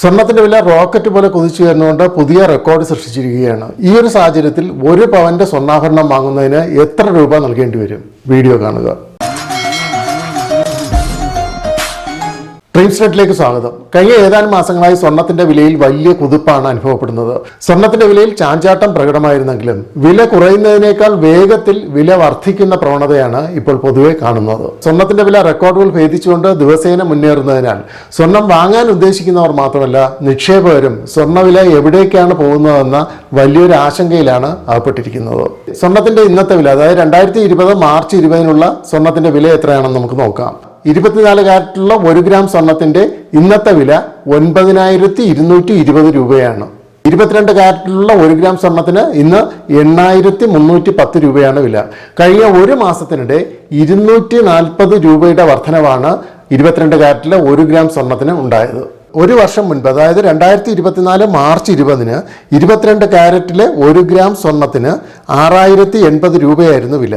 സ്വർണത്തിന്റെ വില റോക്കറ്റ് പോലെ കുതിച്ചു വരുന്നതുകൊണ്ട് പുതിയ റെക്കോർഡ് സൃഷ്ടിച്ചിരിക്കുകയാണ്. ഈ ഒരു സാഹചര്യത്തിൽ ഒരു പവന്റെ സ്വർണാഭരണം വാങ്ങുന്നതിന് എത്ര രൂപ നൽകേണ്ടി വരും? വീഡിയോ കാണുക. ഡ്രീം സ്റ്റേറ്റിലേക്ക് സ്വാഗതം. കഴിഞ്ഞ ഏതാനും മാസങ്ങളായി സ്വർണത്തിന്റെ വിലയിൽ വലിയ കുതിപ്പാണ് അനുഭവപ്പെടുന്നത്. സ്വർണത്തിന്റെ വിലയിൽ ചാഞ്ചാട്ടം പ്രകടമായിരുന്നെങ്കിലും വില കുറയുന്നതിനേക്കാൾ വേഗത്തിൽ വില വർദ്ധിക്കുന്ന പ്രവണതയാണ് ഇപ്പോൾ പൊതുവെ കാണുന്നത്. സ്വർണത്തിന്റെ വില റെക്കോർഡുകൾ ഭേദിച്ചുകൊണ്ട് ദിവസേന മുന്നേറുന്നതിനാൽ സ്വർണം വാങ്ങാൻ ഉദ്ദേശിക്കുന്നവർ മാത്രമല്ല നിക്ഷേപകരും സ്വർണവില എവിടേക്കാണ് പോകുന്നതെന്ന വലിയൊരു ആശങ്കയിലാണ് അകപ്പെട്ടിരിക്കുന്നത്. സ്വർണത്തിന്റെ ഇന്നത്തെ വില അതായത് രണ്ടായിരത്തി ഇരുപത് മാർച്ച് ഇരുപതിനുള്ള സ്വർണത്തിന്റെ വില എത്രയാണെന്ന് നമുക്ക് നോക്കാം. ഇരുപത്തിനാല് കാരറ്റുള്ള ഒരു ഗ്രാം സ്വർണത്തിന്റെ ഇന്നത്തെ വില ഒൻപതിനായിരത്തി ഇരുന്നൂറ്റി ഇരുപത് രൂപയാണ്. ഇരുപത്തിരണ്ട് കാരറ്റിലുള്ള ഒരു ഗ്രാം സ്വർണത്തിന് ഇന്ന് എണ്ണായിരത്തി മുന്നൂറ്റി പത്ത് രൂപയാണ് വില. കഴിഞ്ഞ ഒരു മാസത്തിനിടെ ഇരുന്നൂറ്റി നാൽപ്പത് രൂപയുടെ വർധനവാണ് ഇരുപത്തിരണ്ട് കാരറ്റിലെ ഒരു ഗ്രാം സ്വർണത്തിന് ഉണ്ടായത്. ഒരു വർഷം മുൻപ് അതായത് രണ്ടായിരത്തി ഇരുപത്തിനാല് മാർച്ച് ഇരുപതിന് ഇരുപത്തിരണ്ട് കാരറ്റിലെ ഒരു ഗ്രാം സ്വർണത്തിന് ആറായിരത്തി എൺപത് രൂപയായിരുന്നു വില.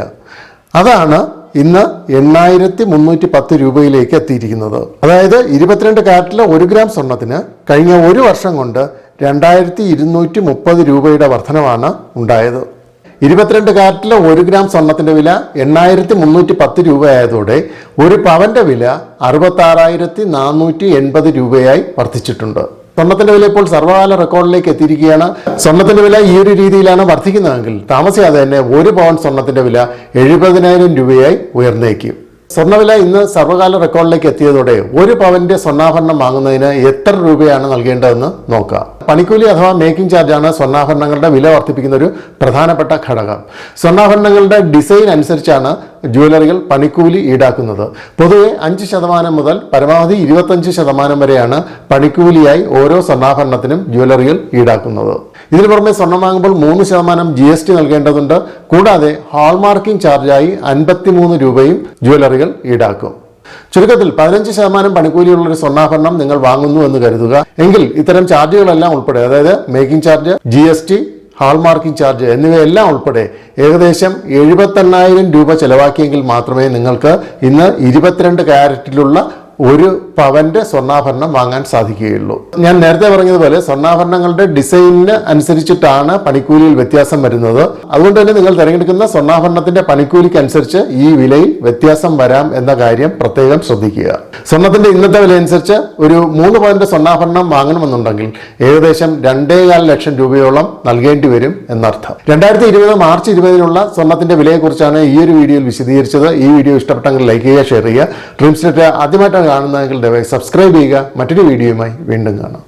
അതാണ് ഇന്ന് എണ്ണായിരത്തി മുന്നൂറ്റി പത്ത് രൂപയിലേക്ക് എത്തിയിരിക്കുന്നത്. അതായത് ഇരുപത്തിരണ്ട് കാരറ്റിലെ ഒരു ഗ്രാം സ്വർണത്തിന് കഴിഞ്ഞ ഒരു വർഷം കൊണ്ട് രണ്ടായിരത്തി ഇരുന്നൂറ്റി മുപ്പത് രൂപയുടെ വർധനമാണ് ഉണ്ടായത്. ഇരുപത്തിരണ്ട് കാരറ്റിലെ ഒരു ഗ്രാം സ്വർണത്തിന്റെ വില എണ്ണായിരത്തി മുന്നൂറ്റി പത്ത് രൂപയായതോടെ ഒരു പവന്റെ വില അറുപത്താറായിരത്തി നാനൂറ്റി എൺപത് രൂപയായി വർദ്ധിച്ചിട്ടുണ്ട്. സ്വർണത്തിന്റെ വില ഇപ്പോൾ സർവകാല റെക്കോർഡിലേക്ക് എത്തിയിരിക്കുകയാണ്. സ്വർണത്തിന്റെ വില ഈ ഒരു രീതിയിലാണ് വർദ്ധിക്കുന്നതെങ്കിൽ താമസിയാതെ തന്നെ ഒരു പവൻ സ്വർണത്തിന്റെ വില എഴുപതിനായിരം രൂപയായി ഉയർന്നേക്കും. സ്വർണവില ഇന്ന് സർവകാല റെക്കോർഡിലേക്ക് എത്തിയതോടെ ഒരു പവന്റെ സ്വർണാഭരണം വാങ്ങുന്നതിന് എത്ര രൂപയാണ് നൽകേണ്ടതെന്ന് നോക്കുക പണിക്കൂലി അഥവാ മേക്കിംഗ് ചാർജാണ് സ്വർണാഭരണങ്ങളുടെ വില വർദ്ധിപ്പിക്കുന്ന ഒരു പ്രധാനപ്പെട്ട ഘടകം. സ്വർണാഭരണങ്ങളുടെ ഡിസൈൻ അനുസരിച്ചാണ് ജ്വല്ലറികൾ പണിക്കൂലി ഈടാക്കുന്നത്. പൊതുവെ അഞ്ച് ശതമാനം മുതൽ പരമാവധി ഇരുപത്തഞ്ച് ശതമാനം വരെയാണ് പണിക്കൂലിയായി ഓരോ സ്വർണാഭരണത്തിനും ജ്വല്ലറികൾ ഈടാക്കുന്നത്. ഇതിനു പുറമെ സ്വർണം വാങ്ങുമ്പോൾ മൂന്ന് ശതമാനം ജി എസ് ടി നൽകേണ്ടതുണ്ട്. കൂടാതെ ഹാൾമാർക്കിംഗ് ചാർജായി അൻപത്തിമൂന്ന് രൂപയും ജ്വല്ലറികൾ ഈടാക്കും. ചുരുക്കത്തിൽ പതിനഞ്ച് ശതമാനം പണിക്കൂലിയുള്ള ഒരു സ്വർണാഭരണം നിങ്ങൾ വാങ്ങുന്നു എന്ന് കരുതുക. എങ്കിൽ ഇത്തരം ചാർജുകളെല്ലാം ഉൾപ്പെടെ അതായത് making charge G S T hallmarking charge എന്നിവയെല്ലാം ഉൾപ്പെടെ ഏകദേശം എഴുപത്തെണ്ണായിരം രൂപ ചെലവാക്കിയെങ്കിൽ മാത്രമേ നിങ്ങൾക്ക് ഇന്ന് ഇരുപത്തിരണ്ട് ക്യാരറ്റിലുള്ള ഒരു പവന്റെ സ്വർണാഭരണം വാങ്ങാൻ സാധിക്കുകയുള്ളൂ. ഞാൻ നേരത്തെ പറഞ്ഞതുപോലെ സ്വർണാഭരണങ്ങളുടെ ഡിസൈനിന് അനുസരിച്ചിട്ടാണ് പണിക്കൂലിയിൽ വ്യത്യാസം വരുന്നത്. അതുകൊണ്ട് തന്നെ നിങ്ങൾ തിരഞ്ഞെടുക്കുന്ന സ്വർണാഭരണത്തിന്റെ പണിക്കൂലിക്ക് അനുസരിച്ച് ഈ വിലയിൽ വ്യത്യാസം വരാം എന്ന കാര്യം പ്രത്യേകം ശ്രദ്ധിക്കുക. സ്വർണത്തിന്റെ ഇന്നത്തെ വില അനുസരിച്ച് ഒരു മൂന്ന് പവന്റെ സ്വർണാഭരണം വാങ്ങണമെന്നുണ്ടെങ്കിൽ ഏകദേശം രണ്ടേകാൽ ലക്ഷം രൂപയോളം നൽകേണ്ടി വരും എന്നർത്ഥം. രണ്ടായിരത്തി ഇരുപത് മാർച്ച് ഇരുപതിനുള്ള സ്വർണത്തിന്റെ വിലയെക്കുറിച്ചാണ് ഈ ഒരു വീഡിയോയിൽ വിശദീകരിച്ചത്. ഈ വീഡിയോ ഇഷ്ടപ്പെട്ടെങ്കിൽ ലൈക്ക് ചെയ്യുക ഷെയർ ചെയ്യുക. ഡ്രീംസ് സ്റ്റേറ്റ് ആദ്യമായിട്ടാണ് കാണുന്നതെങ്കിൽ ദയവായി സബ്സ്ക്രൈബ് ചെയ്യുക. മറ്റൊരു വീഡിയോയുമായി വീണ്ടും കാണാം.